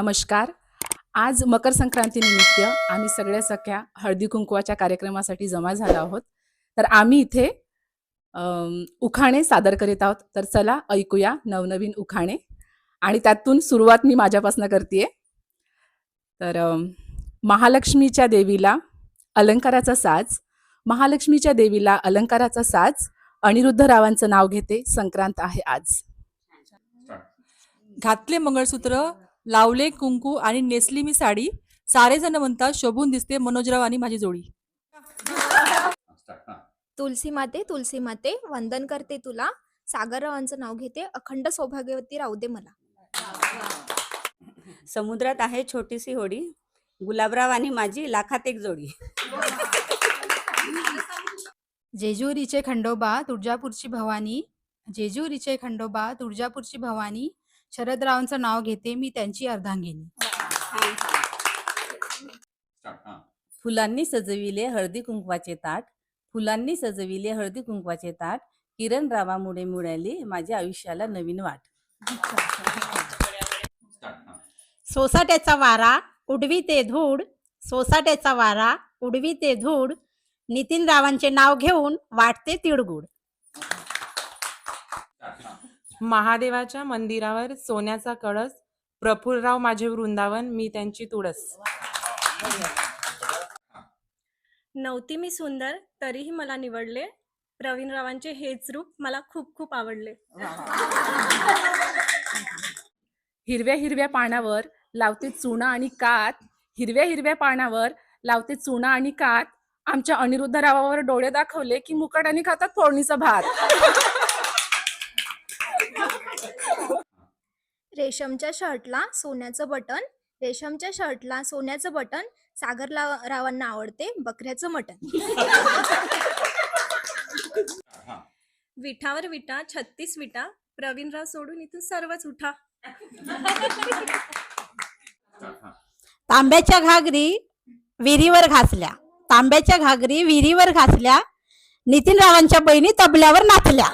नमस्कार. आज मकर संक्रांतीनिमित्त आम्ही सगळ्या सख्या हळदी कुंकवाच्या कार्यक्रमासाठी जमा झालो आहोत. तर आम्ही इथे उखाणे सादर करीत आहोत. तर चला ऐकूया नवनवीन उखाणे. आणि त्यातून सुरुवात मी माझ्यापासून करते तर महालक्ष्मीच्या देवीला अलंकाराचा साज. महालक्ष्मीच्या देवीला अलंकाराचा साज. अनिरुद्धरावांचं नाव घेते. संक्रांत आहे आज. घातले मंगळसूत्र. लावले कुंकू आणि नेसली मी साडी. सारे जण म्हणतात शोभून दिसते मनोजराव आणि माझी जोडी. तुलसी माते तुलसी माते वंदन करते तुला. सागररावांचं नाव घेते अखंड सौभाग्यवती राहू दे मला. समुद्रात आहे छोटीशी होडी गुलाबराव आणि माझी लाखात एक जोडी. जेजुरीचे खंडोबा तुळजापूरची भवानी. जेजुरीचे खंडोबा तुळजापूरची भवानी. शरदरावांचं नाव घेते मी त्यांची अर्धांगिनी. फुलांनी सजविले हळदी कुंकवाचे ताट फुलांनी सजविले हळदी कुंकवाचे ताट किरण रावामुळे मिळाली माझ्या आयुष्याला नवीन वाट. सोसाट्याचा वारा उडवी ते धूड सोसाट्याचा वारा उडवी ते धूड नितीन रावांचे नाव घेऊन वाटते तिळगुड महादेवाच्या मंदिरावर सोन्याचा कळस प्रफुल्लराव माझे वृंदावन मी त्यांची तुळस. नव्हती मी सुंदर तरीही मला निवडले. प्रवीणरावांचे हेच रूप मला खूप खूप आवडले. हिरव्या हिरव्या पानावर लावते चुना आणि कात. हिरव्या हिरव्या पानावर लावते चुना आणि कात. आमच्या अनिरुद्ध रावावर डोळे दाखवले की मुकाटाने खातात फोडणीचा भात. रेशमच्या शर्टला सोन्याचं बटन रेशमच्या शर्टला सोन्याचं बटन सागर ला- रावांना आवडते बकऱ्याचं मटण. विठावर विटा छत्तीस विटा. प्रवीणराव सोडून इथून सर्वच उठा. तांब्याच्या घागरी विहिरीवर घासल्या. तांब्याच्या घागरी विहिरीवर घासल्या. नितीन रावांच्या बहिणी तबल्यावर नाचल्या.